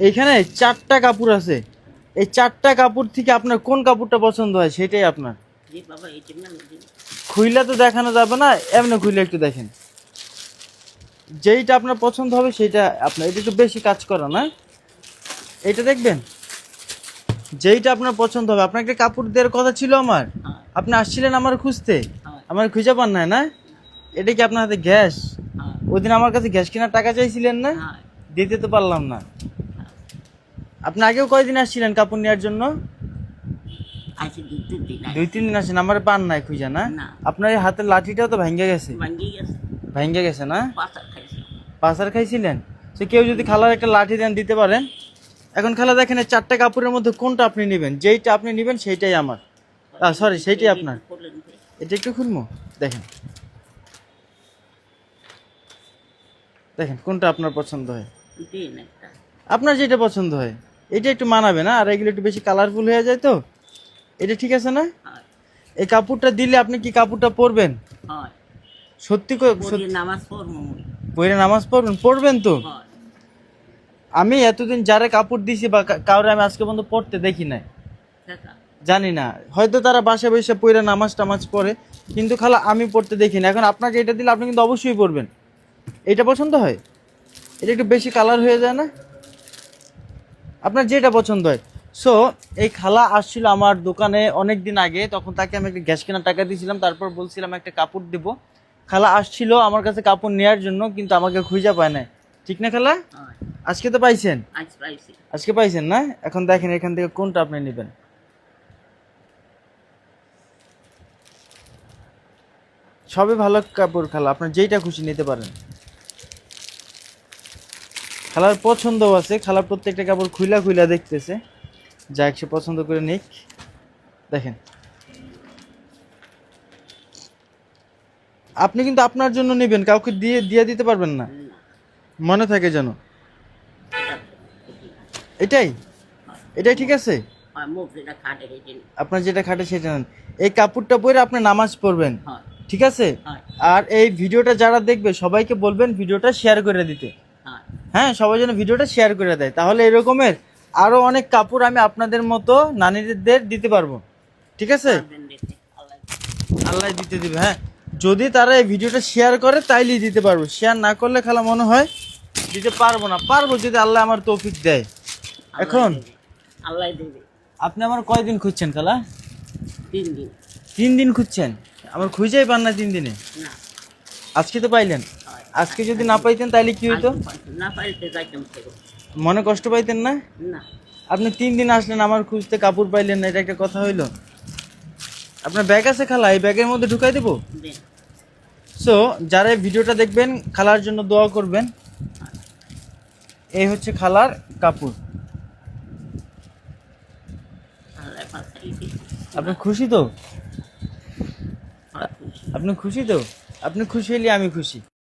এইখানে চারটা কাপড় আছে। এই চারটা কাপড় থেকে আপনার কোন কাপড়টা পছন্দ হয় সেটাই আপনার। খুইলা তো দেখানো যাবে না এমনি খুইলে একটু দেখেন। যেইটা আপনার পছন্দ হবে সেটা আপনার এটা একটু বেশি কাজ করা না। এটা দেখবেন? যেইটা আপনার পছন্দ হবে। আপনার একটা কাপড় দেওয়ার কথা ছিল আমার। হ্যাঁ। আপনি আসছিলেন আমার খুঁজতে। হ্যাঁ। আমার খুঁজে পান নাই না? এটা কি আপনার হাতে গ্যাস? হ্যাঁ। ওই দিন আমার কাছে গ্যাস কেনার টাকা চাইছিলেন না? দিতে তো পারলাম না। আপনি আগেও কয়দিন আসছিলেন কাপড় নেওয়ার জন্য? দুই তিন দিন আগে। দুই তিন দিন আসেন আমার পান নাই খুঁজে না? না। আপনার এই হাতের লাঠিটাও তো ভেঙে গেছে। ভাঙ্গি গেছে। ভেঙে গেছে না? পাতা খাইছে পাসার খাইছিলেন? তো কেউ যদি খালার একটা লাঠি দেন দিতে পারেন। এখন খালা দেখেন এই চারটা কাপড়ের মধ্যে কোনটা আপনি নেবেন? যেইটা আপনি নেবেন সেইটাই আমার। সরি সেইটাই আপনার। বললেন যে, এটা একটু খুলবো দেখেন। দেখেন কোনটা আপনার পছন্দ হয়? দিন একটা। আপনার যেটা পছন্দ হয়। এটা একটু মানাবে না আর এগুলো একটু বেশি কালারফুল হয়ে যায় তো। এটা ঠিক আছে না? এই কাপড়টা দিলে আপনি কি কাপড়টা পরবেন? সত্যি করে নামাজ নামাজ পড়বেন? পড়বেন তো? আমি এতদিন যারা কাপড় দিছি বা কাউরে আমি আজকে পর্যন্ত পড়তে দেখি নাই। জানি না। হয়তো তারা বাসা বসে পড়ে নামাজ টামাজ পড়ে কিন্তু খালা আমি পড়তে দেখি না। এখন আপনাকে এটা দিলে আপনি কিন্তু অবশ্যই পড়বেন। এটা পছন্দ হয়? এটা একটু বেশি কালার হয়ে যায় না? আপনার যেটা পছন্দ হয়। সো এই খালা আসছিল আমার দোকানে অনেক দিন আগে তখন তাকে আমি একটা গ্যাস কেনার টাকা দিয়েছিলাম তারপর বলছিলাম একটা কাপড় দেবো। খালা আসছিল আমার কাছে কাপড় নেওয়ার জন্য কিন্তু আমাকে খুঁজে পায় না ঠিক না খালা? আজকে তো পাইছেন? আজকে পাইছেন না? এখন দেখেন এখান থেকে কোনটা আপনি নেবেন। সবই ভালো কাপড় খালা আপনার যেইটা খুশি নিতে পারেন। খালার পছন্দও আছে খালার প্রত্যেকটা কাপড় খুইলা খুইলা দেখতেছে। যা একসে পছন্দ করে নিক। দেখেন। আপনি কিন্তু আপনার জন্য নেবেন কাউকে দিয়ে দিয়ে দিতে পারবেন না। মনে থাকে যেন। এটাই? এটাই ঠিক আছে? আপনার যেটা খাটে সেটা নেন। এই কাপড়টা পরে আপনি নামাজ পড়বেন। ঠিক আছে? আর এই ভিডিওটা যারা দেখবে সবাইকে বলবেন ভিডিওটা শেয়ার করে দিতে। হয় সবাই যেন ভিডিওটা শেয়ার করে দেয়। তাহলে এরকমের আরও অনেক কাপড় আমি আপনাদের মতো নানিদের দিতে পারব। ঠিক আছে? আল্লাহ দিতে দিবে হ্যাঁ। যদি তারা এই ভিডিওটা শেয়ার করে তাইলেই দিতে পারব। শেয়ার না করলে খালা মনে হয় দিতে পারব না। পারব যদি আল্লাহ আমার তৌফিক দেয়। এখন আল্লাহ দেবে। আপনি আমার কয়দিন খুঁজছেন খালা? তিন দিন। তিন দিন খুঁজছেন? আমার খুঁজেই পান না তিন দিনে? আজকে তো পাইলেন। আজকে যদি না পাইতেন তাহলে কি হইতো? না পাইতে যাইতাম মনে কষ্ট পাইতেন না? না। আপনি তিন দিন আসলেন আমার খুঁজতে কাপড় পাইলেন না এটা একটা কথা হইল। আপনার ব্যাগ আছে খালা এই ব্যাগের মধ্যে ঢুকাই দেবো? সো যারা এই ভিডিওটা দেখবেন খালার জন্য দোয়া করবেন। এই হচ্ছে খালার কাপড়। আপনি খুশি তো? আপনি খুশি তো? আপনি খুশি হলে আমি খুশি।